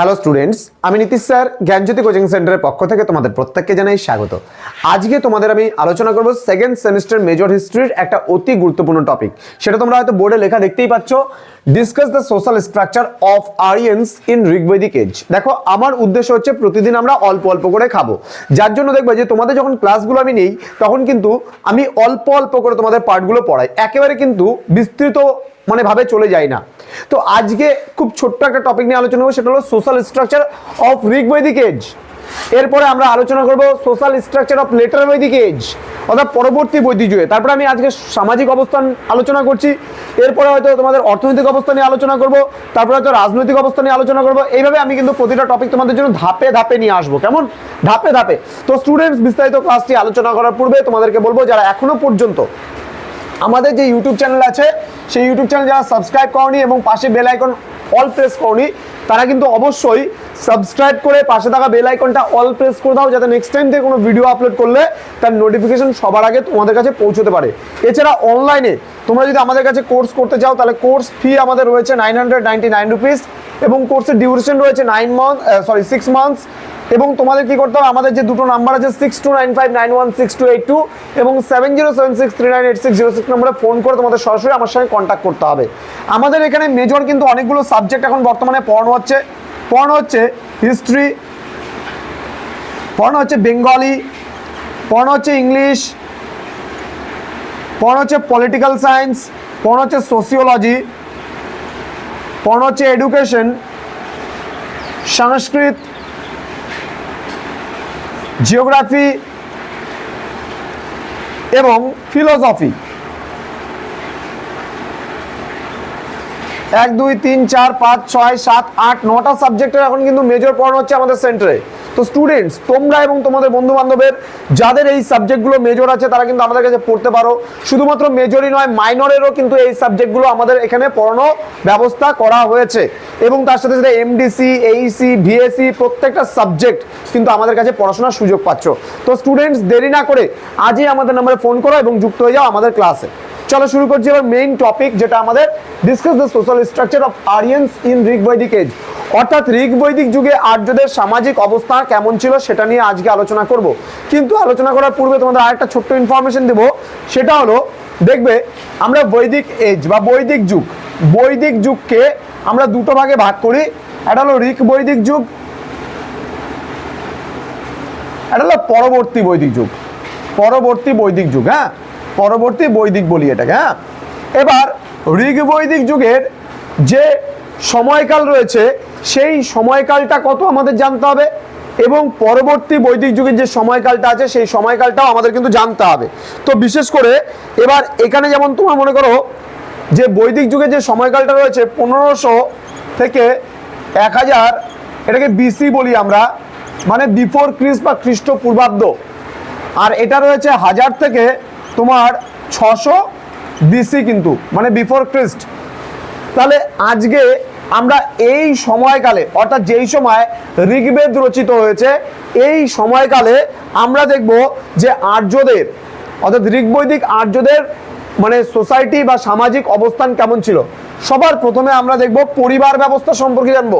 Hello students আমি Nitish sir, জ্ঞানজ্যোতি coaching সেন্টারের পক্ষ থেকে তোমাদের প্রত্যেককে জানাই স্বাগত। আজকে তোমাদের আমি আলোচনা করব সেকেন্ড সেমিস্টার মেজর হিস্ট্রির একটা অতি গুরুত্বপূর্ণ টপিক সেটা তোমরা হয়তো বোর্ডে লেখা দেখতেই পাচ্ছ। Discuss the social structure of Aryans in Rigvedic age দেখো, আমার উদ্দেশ্য হচ্ছে প্রতিদিন আমরা অল্প অল্প করে খাব। যার জন্য দেখবে যে তোমাদের যখন ক্লাসগুলো আমি নেই, তখন কিন্তু আমি অল্প অল্প করে তোমাদের পার্টগুলো পড়াই। একেবারে কিন্তু বিস্তৃত মানে ভাবে চলে যায় না। তো আজকে খুব ছোট্ট একটা টপিক নিয়ে আলোচনা করব, সেটা হলো social structure of Rigvedic age এরপরে আমরা আলোচনা করব social structure of later Vedic age অর্থাৎ পরবর্তী বৈদিক যুগে তারপরে আমি আজকে সামাজিক অবস্থান আলোচনা করছি, এরপরে হয়তো তোমাদের অর্থনৈতিক অবস্থা নিয়ে আলোচনা করব, তারপরে হয়তো রাজনৈতিক অবস্থা নিয়ে আলোচনা করব, এইভাবে আমি কিন্তু প্রতিটা টপিক তোমাদের জন্য ধাপে ধাপে নিয়ে আসব, কেমন? ধাপে ধাপে। তো স্টুডেন্টস বিস্তারিত ক্লাসটি আলোচনা করার পূর্বে তোমাদেরকে বলব, যারা এখনও পর্যন্ত আমাদের যে ইউটিউব চ্যানেল আছে সেই ইউটিউব চ্যানেল যারা সাবস্ক্রাইব করনি এবং পাশে বেল আইকন অল প্রেস করনি, তারা কিন্তু অবশ্যই সাবস্ক্রাইব করে পাশে থাকা বেল আইকনটা অল প্রেস করে দাও, যাতে নেক্সট টাইম থেকে কোনো ভিডিও আপলোড করলে তার নোটিফিকেশন সবার আগে তোমাদের কাছে পৌঁছতে পারে। এছাড়া অনলাইনে তোমরা যদি আমাদের কাছে কোর্স করতে চাও, তাহলে কোর্স ফি আমাদের রয়েছে nine hundred ninety nine rupees এবং কোর্সের ডিউরেশন রয়েছে nine month sorry six months এবং তোমাদের কি করতে হবে? আমাদের যে দুটো নাম্বার আছে six two nine five nine one six two eight two এবং seven zero seven six three nine eight six zero six নম্বরে ফোন করে তোমাদের সরাসরি আমার সঙ্গে কন্ট্যাক্ট করতে হবে। আমাদের এখানে মেজর কিন্তু অনেকগুলো সাবজেক্ট এখন বর্তমানে পড়ানো হচ্ছে। পড়ানো হচ্ছে হিস্ট্রি পড়ানো হচ্ছে বেঙ্গলি পড়ানো হচ্ছে ইংলিশ পড়ানো হচ্ছে পলিটিক্যাল সায়েন্স পড়ানো হচ্ছে সোসিওলজি পড়ানো হচ্ছে এডুকেশন সংস্কৃত জিওগ্রাফি এবং ফিলোসফি এক, দুই, তিন, চার, পাঁচ, ছয়, সাত, আট, নটা সাবজেক্টের এখন কিন্তু মেজর পড়ানো হচ্ছে আমাদের সেন্টারে তো স্টুডেন্টস তোমরা এবং তোমাদের বন্ধু বান্ধবের যাদের এই সাবজেক্টগুলো মেজর আছে, তারা কিন্তু আমাদের কাছে পড়তে পারো। শুধুমাত্র মেজরই নয় মাইনরেরও কিন্তু এই সাবজেক্টগুলো আমাদের এখানে পড়ানো ব্যবস্থা করা হয়েছে। এবং তার সাথে সাথে এমডিসি এইসি ভিএসি প্রত্যেকটা সাবজেক্ট কিন্তু আমাদের কাছে পড়াশোনার সুযোগ পাচ্ছ। তো স্টুডেন্টস দেরি না করে আজই আমাদের নাম্বারে ফোন করো এবং যুক্ত হয়ে যাও আমাদের ক্লাসে চলো শুরু করছি এবার মেইন টপিক যেটা আমাদের discuss the social structure of Aryans in Rigvedic age অর্থাৎ ঋগ বৈদিক যুগে আর্যদের সামাজিক অবস্থা কেমন ছিল সেটা নিয়ে আজকে আলোচনা করব। কিন্তু আলোচনা করার পূর্বে তোমাদের আরেকটা ছোট্ট ইনফরমেশন দেবো। সেটা হলো, দেখবে, আমরা বৈদিক এজ বা বৈদিক যুগ, বৈদিক যুগকে আমরা দুটো ভাগে ভাগ করি। একটা হলো ঋক বৈদিক যুগ এটা হলো পরবর্তী বৈদিক যুগ। পরবর্তী বৈদিক যুগ হ্যাঁ? পরবর্তী বৈদিক বলি এটাকে হ্যাঁ? এবার ঋগ বৈদিক যুগের যে সময়কাল রয়েছে, সেই সময়কালটা কত আমাদের জানতে হবে? এবং পরবর্তী বৈদিক যুগের যে সময়কালটা আছে, সেই সময়কালটাও আমাদের কিন্তু জানতে হবে। তো বিশেষ করে এবার এখানে যেমন তোমার মনে করো যে বৈদিক যুগের যে সময়কালটা রয়েছে, পনেরোশো থেকে এক হাজার, এটাকে বিসি বলি আমরা মানে বিফোর ক্রিস বা খ্রিস্টপূর্বাব্দ। আর এটা রয়েছে হাজার থেকে তোমার ছশো বিসি কিন্তু মানে বিফোর ক্রিস্ট তাহলে আজকে আমরা এই সময়কালে, অর্থাৎ যেই সময় ঋগ্বেদ রচিত হয়েছে, এই সময়কালে আমরা দেখব যে আর্যদের, অর্থাৎ ঋগ্বৈদিক আর্যদের মানে সোসাইটি বা সামাজিক অবস্থান কেমন ছিল? সবার প্রথমে আমরা দেখব পরিবার ব্যবস্থা সম্পর্কে জানব।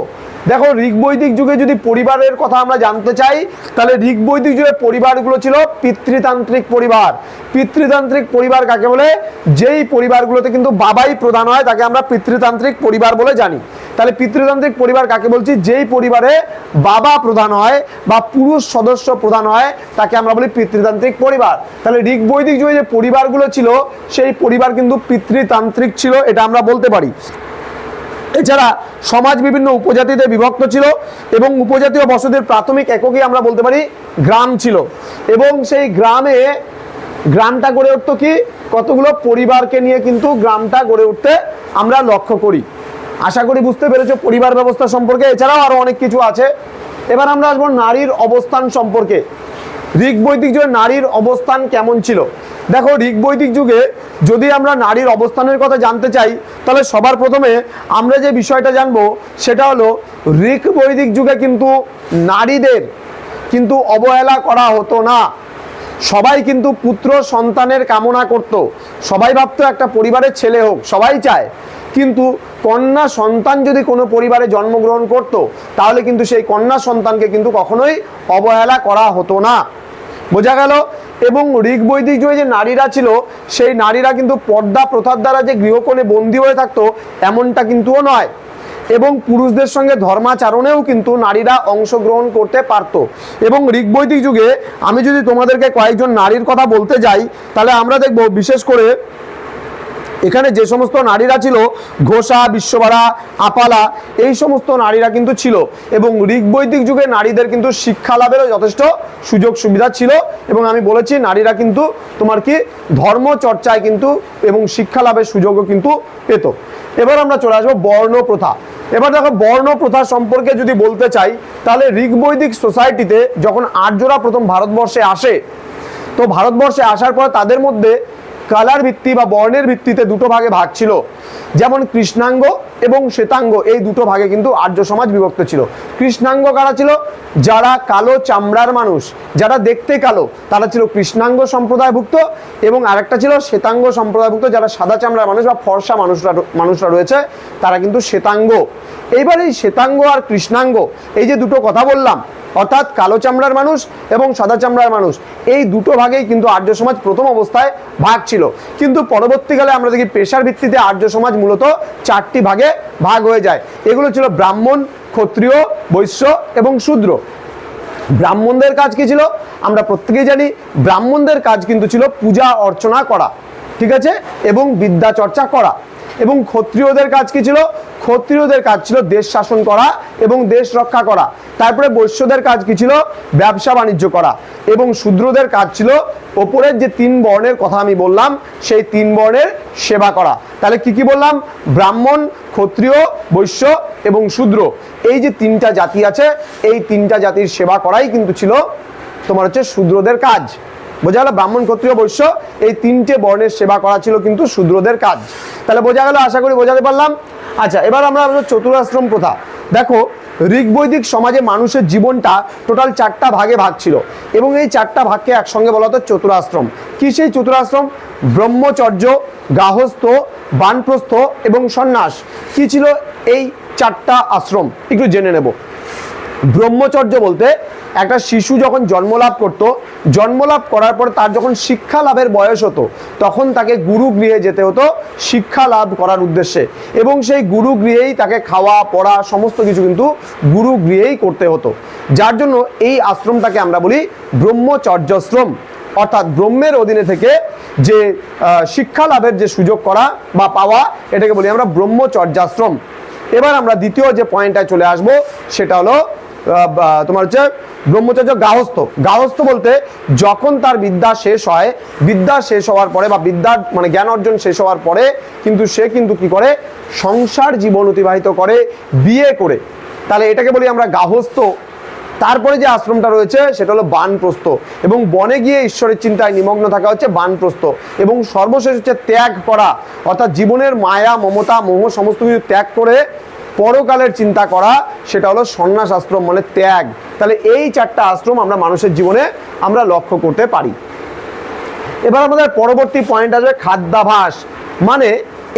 দেখো, ঋগ্বৈদিক যুগে যদি পরিবারের কথা আমরা জানতে চাই, তাহলে ঋগ্বৈদিক যুগে পরিবারগুলো ছিল পিতৃতান্ত্রিক পরিবার। পিতৃতান্ত্রিক পরিবার কাকে বলে? যেই পরিবারগুলোতে কিন্তু বাবাই প্রধান হয়, তাকে আমরা পিতৃতান্ত্রিক পরিবার বলে জানি। তাহলে পিতৃতান্ত্রিক পরিবার কাকে বলছি? যেই পরিবারে বাবা প্রধান হয় বা পুরুষ সদস্য প্রধান হয়, তাকে আমরা বলি পিতৃতান্ত্রিক পরিবার। তাহলে ঋগ্বৈদিক যুগে যে পরিবারগুলো ছিল, সেই পরিবার কিন্তু পিতৃতান্ত্রিক ছিল, এটা আমরা বলতে পারি। এছাড়া সমাজ বিভিন্ন উপজাতিতে বিভক্ত ছিল এবং উপজাতীয় বসতির প্রাথমিক এককই আমরা বলতে পারি গ্রাম ছিল। এবং সেই গ্রামে গ্রামটা গড়ে উঠতো কি? কতগুলো পরিবারকে নিয়ে কিন্তু গ্রামটা গড়ে উঠতে আমরা লক্ষ্য করি। আশা করি বুঝতে পেরেছ, পরিবার ব্যবস্থা সম্পর্কে। এছাড়াও আরও অনেক কিছু আছে। এবার আমরা আসব নারীর অবস্থান সম্পর্কে। ঋগ বৈদিক যুগে নারীর অবস্থান কেমন ছিল? দেখো ঋগ বৈদিক যুগে যদি আমরা নারীর অবস্থানের কথা জানতে চাই, তাহলে সবার প্রথমে আমরা যে বিষয়টা জানব, সেটা হলো ঋগ বৈদিক যুগে কিন্তু নারীদের কিন্তু অবহেলা করা হতো না। সবাই কিন্তু পুত্র সন্তানের কামনা করত। সবাই ভাবতো একটা পরিবারের ছেলে হোক, সবাই চায়। কিন্তু কন্যা সন্তান যদি কোনো পরিবারে জন্মগ্রহণ করত, তাহলে কিন্তু সেই কন্যা সন্তানকে কিন্তু কখনোই অবহেলা করা হতো না। বোঝা গেল? এবং ঋগ বৈদিক যুগে যে নারীরা ছিল, সেই নারীরা কিন্তু পর্দা প্রথার দ্বারা যে গৃহকোণে বন্দী হয়ে থাকতো, এমনটা কিন্তুও নয়। এবং পুরুষদের সঙ্গে ধর্মাচরণেও কিন্তু নারীরা অংশগ্রহণ করতে পারত। এবং ঋগবৈদিক যুগে আমি যদি তোমাদেরকে কয়েকজন নারীর কথা বলতে যাই, তাহলে আমরা দেখব, বিশেষ করে এখানে যে সমস্ত নারীরা ছিল, ঘোষা বিশ্ববাড়া আপালা, এই সমস্ত নারীরা কিন্তু ছিল। এবং ঋগবৈদিক যুগে নারীদের কিন্তু শিক্ষা লাভেরও যথেষ্ট সুযোগ সুবিধা ছিল। এবং আমি বলেছি, নারীরা কিন্তু তোমার কি ধর্ম চর্চায় কিন্তু এবং শিক্ষা লাভের সুযোগও কিন্তু পেত। এবার আমরা চলে আসব বর্ণ প্রথা এবার দেখো বর্ণ প্রথা সম্পর্কে যদি বলতে চাই, তাহলে ঋগবৈদিক সোসাইটিতে যখন আর্যরা প্রথম ভারতবর্ষে আসে, তো ভারতবর্ষে আসার পর তাদের মধ্যে কালার ভিত্তি বা বর্ণের ভিত্তিতে দুটো ভাগে ভাগ ছিল যেমন কৃষ্ণাঙ্গ এবং শ্বেতাঙ্গ, এই দুটো ভাগে কিন্তু আর্য সমাজ বিভক্ত ছিল। কৃষ্ণাঙ্গ কারা ছিল? যারা কালো চামড়ার মানুষ, যারা দেখতে কালো, তারা ছিল কৃষ্ণাঙ্গ সম্প্রদায়ভুক্ত এবং আরেকটা ছিল শ্বেতাঙ্গ সম্প্রদায়ভুক্ত, যারা সাদা চামড়ার মানুষ বা ফর্সা মানুষরা মানুষরা রয়েছে, তারা কিন্তু শ্বেতাঙ্গ। এইবার এই শ্বেতাঙ্গ আর কৃষ্ণাঙ্গ, এই যে দুটো কথা বললাম, অর্থাৎ কালো চামড়ার মানুষ এবং সাদা চামড়ার মানুষ, এই দুটো ভাগেই কিন্তু আর্য সমাজ প্রথম অবস্থায় ভাগ ছিল। কিন্তু পরবর্তীকালে আমরা দেখি পেশার ভিত্তিতে আর্য সমাজ মূলত চারটি ভাগে ভাগ হয়ে যায়। এগুলো ছিল ব্রাহ্মণ, ক্ষত্রিয়, বৈশ্য এবং শূদ্র। ব্রাহ্মণদের কাজ কি ছিল? আমরা প্রত্যেকেই জানি, ব্রাহ্মণদের কাজ কিন্তু ছিল পূজা, অর্চনা করা, ঠিক আছে? এবং বিদ্যা চর্চা করা। এবং ক্ষত্রিয়দের কাজ কি ছিল? ক্ষত্রিয়দের কাজ ছিল দেশ শাসন করা এবং দেশ রক্ষা করা। তারপরে বৈশ্যদের কাজ কি ছিল? ব্যবসা বাণিজ্য করা। এবং শূদ্রদের কাজ ছিল ওপরের যে তিন বর্ণের কথা আমি বললাম, সেই তিন বর্ণের সেবা করা। তাহলে কি কি বললাম? ব্রাহ্মণ, ক্ষত্রিয়, বৈশ্য এবং শূদ্র। এই যে তিনটা জাতি আছে, এই তিনটা জাতির সেবা করাই কিন্তু ছিল তোমার হচ্ছে শূদ্রদের কাজ। বোঝা গেল ব্রাহ্মণ ক্ষত্রিয় বৈশ্য, এই তিনটে বর্ণের সেবা করা ছিল কিন্তু শূদ্রদের কাজ। তাহলে বোঝা গেল, আশা করি বোঝাতে পারলাম? আচ্ছা এবার আমরা চতুরাশ্রম প্রথা। দেখো, ঋগবৈদিক সমাজে মানুষের জীবনটা টোটাল চারটা ভাগে ভাগ ছিল, এবং এই চারটা ভাগকে একসঙ্গে বলা হতো চতুরাশ্রম। কি সেই চতুরাশ্রম? ব্রহ্মচর্য গাহস্থ বানপ্রস্থ এবং সন্ন্যাস। কি ছিল এই চারটা আশ্রম? একটু জেনে নেব। ব্রহ্মচর্য বলতে একটা শিশু যখন জন্মলাভ করত, জন্মলাভ করার পর তার যখন শিক্ষা লাভের বয়স হতো, তখন তাকে গুরু গৃহে যেতে হতো শিক্ষা লাভ করার উদ্দেশ্যে। এবং সেই গুরু গৃহেই তাকে খাওয়া, পড়া সমস্ত কিছু কিন্তু গুরু গৃহেই করতে হতো। যার জন্য এই আশ্রমটাকে আমরা বলি ব্রহ্মচর্যাশ্রম। অর্থাৎ ব্রহ্মের অধীনে থেকে যে শিক্ষা লাভের যে সুযোগ করা বা পাওয়া, এটাকে বলি আমরা ব্রহ্মচর্যাশ্রম। এবার আমরা দ্বিতীয় যে পয়েন্টটায় চলে আসব, সেটা হলো তোমার হচ্ছে ব্রহ্মচর্য গাহস্থ গাহস্থ বলতে যখন তার বিদ্যা শেষ হয়, বিদ্যা শেষ হওয়ার পরে বা বিদ্যার মানে জ্ঞান অর্জন শেষ হওয়ার পরে কিন্তু সে কিন্তু কি করে? সংসার জীবন অতিবাহিত করে, বিয়ে করে। তাহলে এটাকে বলি আমরা গাহস্থ তারপরে যে আশ্রমটা রয়েছে, সেটা হলো বানপ্রস্থ। এবং বনে গিয়ে ঈশ্বরের চিন্তায় নিমগ্ন থাকা হচ্ছে বানপ্রস্থ। এবং সর্বশেষ হচ্ছে ত্যাগ করা। অর্থাৎ জীবনের মায়া, মমতা, মোহ সমস্ত কিছু ত্যাগ করে পরকালের চিন্তা করা, সেটা হলো সন্ন্যাস আশ্রম মানে ত্যাগ। তাহলে এই চারটা আশ্রম আমরা মানুষের জীবনে আমরা লক্ষ্য করতে পারি। এবার আমাদের পরবর্তী পয়েন্ট আসবে খাদ্যাভাস। মানে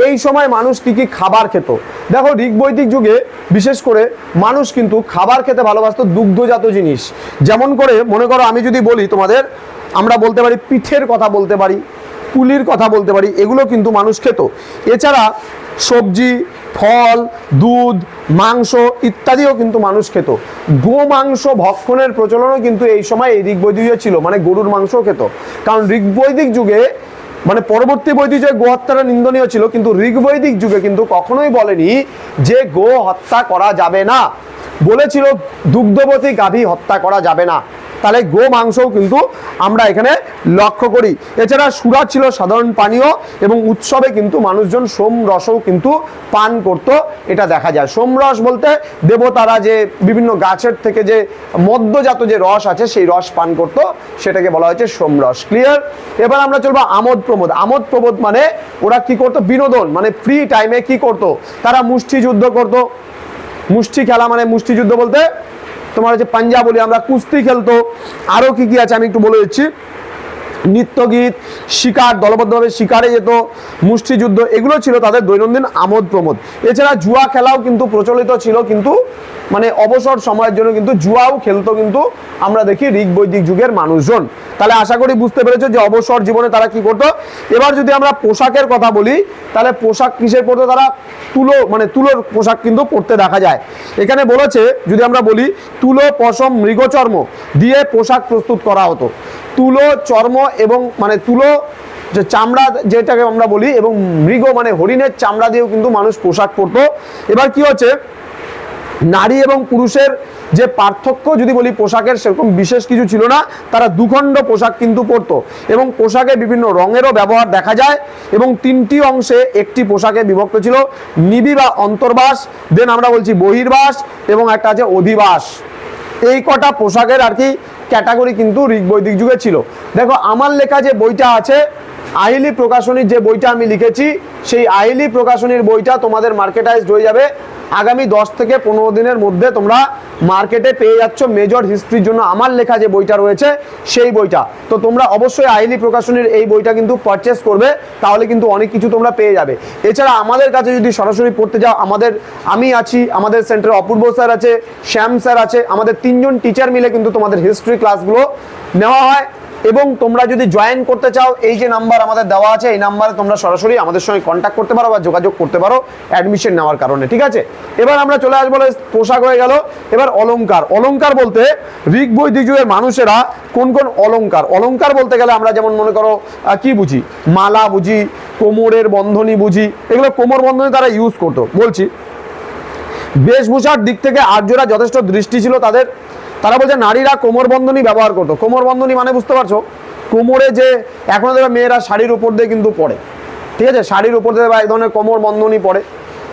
এই সময় মানুষ কি কি খাবার খেত? দেখো ঋগবৈদিক যুগে বিশেষ করে মানুষ কিন্তু খাবার খেতে ভালোবাসতো দুগ্ধজাত জিনিস। যেমন করে, মনে করো আমি যদি বলি তোমাদের, আমরা বলতে পারি পিঠের কথা বলতে পারি, পুলির কথা বলতে পারি, এগুলো কিন্তু মানুষ খেত। এছাড়া সবজি, ফল, দুধ, মাংস ইত্যাদিও কিন্তু মানুষ খেত। গো মাংস ভক্ষণের প্রচলনও কিন্তু এই সময় এই ঋগবৈদিকে ছিল মানে গরুর মাংসও খেত। কারণ ঋগবৈদিক যুগে মানে পরবর্তী বৈদিক যুগে গো হত্যাটা নিন্দনীয় ছিল, কিন্তু ঋগবৈদিক যুগে কিন্তু কখনোই বলেনি যে গো হত্যা করা যাবে না। বলেছিল দুগ্ধবতী গাভী হত্যা করা যাবে না। তাহলে গো মাংসও কিন্তু আমরা এখানে লক্ষ্য করি। এছাড়া সুরা ছিল সাধারণ পানীয় এবং উৎসবে কিন্তু মানুষজন সোম রসও কিন্তু পান করত, এটা দেখা যায়। সোম রস বলতে দেবতারা যে বিভিন্ন গাছের থেকে যে মদ্যজাত যে রস আছে, সেই রস পান করত, সেটাকে বলা হয়েছে সোম রস। ক্লিয়ার এবার আমরা চলবো আমোদ প্রমোদ। আমোদ প্রমোদ মানে ওরা কি করতো? বিনোদন মানে ফ্রি টাইমে কি করত? তারা মুষ্টি যুদ্ধ করতো। মুষ্টি খেলা মানে মুষ্টিযুদ্ধ বলতে তোমার হচ্ছে পাঞ্জাবলি আমরা কুস্তি খেলতো। আরও কি কি আছে আমি একটু বলে দিচ্ছি। নৃত্যগীত, শিকার, দলবদ্ধভাবে শিকারে যেত মুষ্টিযুদ্ধ এগুলো ছিল তাদের দৈনন্দিন আমোদ প্রমোদ। এছাড়া জুয়া খেলাও কিন্তু প্রচলিত ছিল, কিন্তু মানে অবসর সময়ের জন্য কিন্তু জুয়াও খেলতো কিন্তু আমরা দেখি ঋগ বৈদিক যুগের মানুষজন। তাহলে আশা করি বুঝতে পেরেছ যে অবসর জীবনে তারা কি করতো? এবার যদি আমরা পোশাকের কথা বলি, তাহলে পোশাক কিসের পরতো? তারা তুলো মানে তুলোর পোশাক কিন্তু পরতে দেখা যায়। এখানে বলেছে, যদি আমরা বলি, তুলো, পশম, মৃগচর্ম দিয়ে পোশাক প্রস্তুত করা হতো। তুলো, চর্ম এবং মানে তুলো যে চামড়া যেটাকে আমরা বলি, এবং মৃগ মানে হরিণের চামড়া দিয়েও কিন্তু মানুষ পোশাক পরতো। এবার কি হচ্ছে? নারী এবং পুরুষের যে পার্থক্য, যদি বলি পোশাকের, সেরকম বিশেষ কিছু ছিল না। তারা দুখণ্ড পোশাক কিন্তু পরতো এবং পোশাকে বিভিন্ন রঙেরও ব্যবহার দেখা যায় এবং তিনটি অংশে একটি পোশাকে বিভক্ত ছিল, নিবি বা অন্তর্বাস দেন আমরা বলছি বহির্বাস এবং একটা আছে অধিবাস। এই কটা পোশাকের আর কি ক্যাটাগরি কিন্তু ঋগ বৈদিক যুগে ছিল। দেখো, আমার লেখা যে বইটা আছে আইলি প্রকাশনীর যে বইটা আমি লিখেছি, সেই আইলি প্রকাশনীর বইটা তোমাদের মার্কেটাইজড হয়ে যাবে। আগামী দশ থেকে পনেরো দিনের মধ্যে তোমরা মার্কেটে পেয়ে যাচ্ছ মেজর হিস্ট্রির জন্য আমার লেখা যে বইটা রয়েছে, সেই বইটা। তো তোমরা অবশ্যই আইলি প্রকাশনীর এই বইটা কিন্তু পারচেস করবে, তাহলে কিন্তু অনেক কিছু তোমরা পেয়ে যাবে। এছাড়া আমাদের কাছে যদি সরাসরি পড়তে যাও, আমাদের, আমি আছি, আমাদের সেন্টারে অপূর্ব স্যার আছে, শ্যাম স্যার আছে, আমাদের তিনজন টিচার মিলে কিন্তু তোমাদের হিস্ট্রি ক্লাসগুলো নেওয়া হয়। এবং তোমরা যদি জয়েন করতে চাও, এই যে নাম্বার আমাদের দেওয়া আছে, এই নাম্বারে তোমরা সরাসরি আমাদের সঙ্গে কন্ট্যাক্ট করতে পারো বা যোগাযোগ করতে পারো অ্যাডমিশন নেওয়ার কারণে, ঠিক আছে? এবার আমরা চলে আসব পোশাক হয়ে গেল। এবার অলঙ্কার অলঙ্কার বলতে ঋগ বৈদিক যুগের মানুষেরা কোন কোন অলঙ্কার অলঙ্কার বলতে গেলে আমরা যেমন মনে করো কি বুঝি? মালা বুঝি, কোমরের বন্ধনী বুঝি, এগুলো কোমর বন্ধনী তারা ইউজ করতো। বলছি, বেশভূষার দিক থেকে আর্যরা যথেষ্ট দৃষ্টি ছিল তাদের। তারা বলছে নারীরা কোমর বন্ধনী ব্যবহার করতো। কোমর বন্ধনী মানে বুঝতে পারছ? কোমরে যে এখনও দেখবে মেয়েরা শাড়ির উপর দিয়ে কিন্তু পড়ে। ঠিক আছে? শাড়ির উপর দিয়ে বা এক ধরনের কোমর বন্ধনী পরে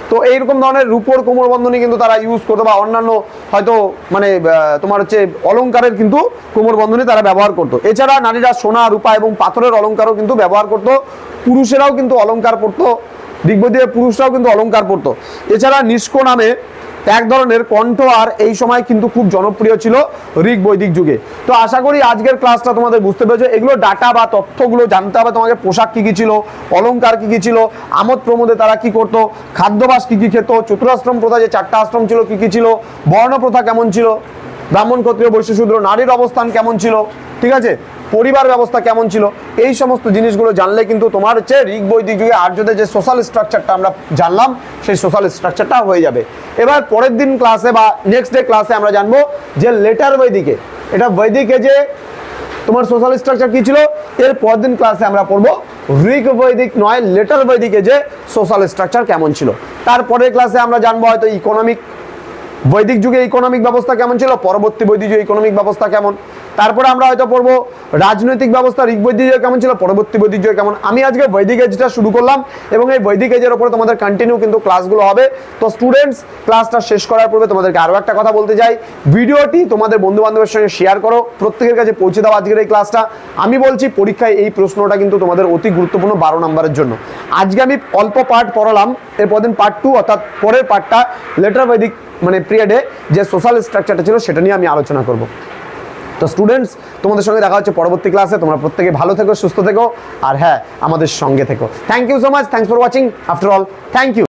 তো এইরকম ধরনের রূপোর কোমর বন্ধনী কিন্তু তারা ইউজ করতো বা অন্যান্য হয়তো মানে তোমার হচ্ছে অলংকারের কিন্তু কোমর বন্ধনী তারা ব্যবহার করতো। এছাড়া নারীরা সোনা, রূপা এবং পাথরের অলংকারও কিন্তু ব্যবহার করতো। পুরুষেরাও কিন্তু অলংকার পরতো। দিগ্বদীয় পুরুষরাও কিন্তু অলংকার পরতো। এছাড়া নিষ্কো নামে এক ধরনের কণ্ঠ আর এই সময় কিন্তু খুব জনপ্রিয় ছিল ঋগ বৈদিক যুগে। তো আশা করি আজকের ক্লাসটা তোমাদের বুঝতে পেরেছ। এগুলো ডাটা বা তথ্যগুলো জানতে হবে, তোমাকে পোশাক কী কী ছিল, অলংকার কী কী ছিল, আমোদ প্রমোদে তারা কি করতো, খাদ্যবাস কী কী খেত, চতুরাশ্রম প্রথা যে চারটা আশ্রম ছিল কী কী ছিল বর্ণ প্রথা কেমন ছিল, ব্রাহ্মণ ক্ষত্রিয় বৈশ্য শূদ্র নারীর অবস্থান কেমন ছিল, ঠিক আছে? পরিবার ব্যবস্থা কেমন ছিল? এই সমস্ত জিনিসগুলো জানলে কিন্তু তোমার হচ্ছে ঋগ বৈদিক যুগে আর্যদের যে সোশ্যাল স্ট্রাকচারটা আমরা জানলাম, সেই সোশ্যাল স্ট্রাকচারটা হয়ে যাবে। এবার পরের দিন ক্লাসে বা নেক্সট ডে ক্লাসে আমরা জানব যে লেটার বৈদিকে, এটা বৈদিকে যে তোমার সোশ্যাল স্ট্রাকচার কি ছিল, এর পরের দিন ক্লাসে আমরা পড়ব। ঋগ বৈদিক নয় লেটার বৈদিকে যে সোশ্যাল স্ট্রাকচার কেমন ছিল। তারপরের ক্লাসে আমরা জানব হয়তো ইকোনমিক বৈদিক যুগে ইকোনমিক ব্যবস্থা কেমন ছিল, পরবর্তী বৈদিক যুগে ইকোনমিক ব্যবস্থা কেমন। তারপরে আমরা হয়তো পড়ব রাজনৈতিক ব্যবস্থা ঋগ বৈদিক যুগে কেমন ছিল, পরবর্তী বৈদিক যুগে কেমন। আমি আজকে বৈদিক এজটা শুরু করলাম এবং এই বৈদিক এজের উপরে তোমাদের কন্টিনিউ কিন্তু ক্লাসগুলো হবে। তো স্টুডেন্টস ক্লাসটা শেষ করার পূর্বে তোমাদেরকে আরও একটা কথা বলতে চাই। ভিডিওটি তোমাদের বন্ধু বান্ধবের সঙ্গে শেয়ার করো। প্রত্যেকের কাছে পৌঁছে দাও আজকের এই ক্লাসটা আমি বলছি, পরীক্ষায় এই প্রশ্নটা কিন্তু তোমাদের অতি গুরুত্বপূর্ণ বারো নম্বরের জন্য। আজকে আমি অল্প পার্ট পড়ালাম, এরপর দিন পার্ট টু অর্থাৎ পরের পার্টটা লেটার বৈদিক মানে পিরিয়ডে যে সোশ্যাল স্ট্রাকচারটা ছিল, সেটা নিয়ে আমি আলোচনা করব। তো স্টুডেন্টস তোমাদের সঙ্গে দেখা হচ্ছে পরবর্তী ক্লাসে তোমরা প্রত্যেকে ভালো থেকো, সুস্থ থেকো। আর হ্যাঁ আমাদের সঙ্গে থেকো। Thank you so much thanks for watching after all thank you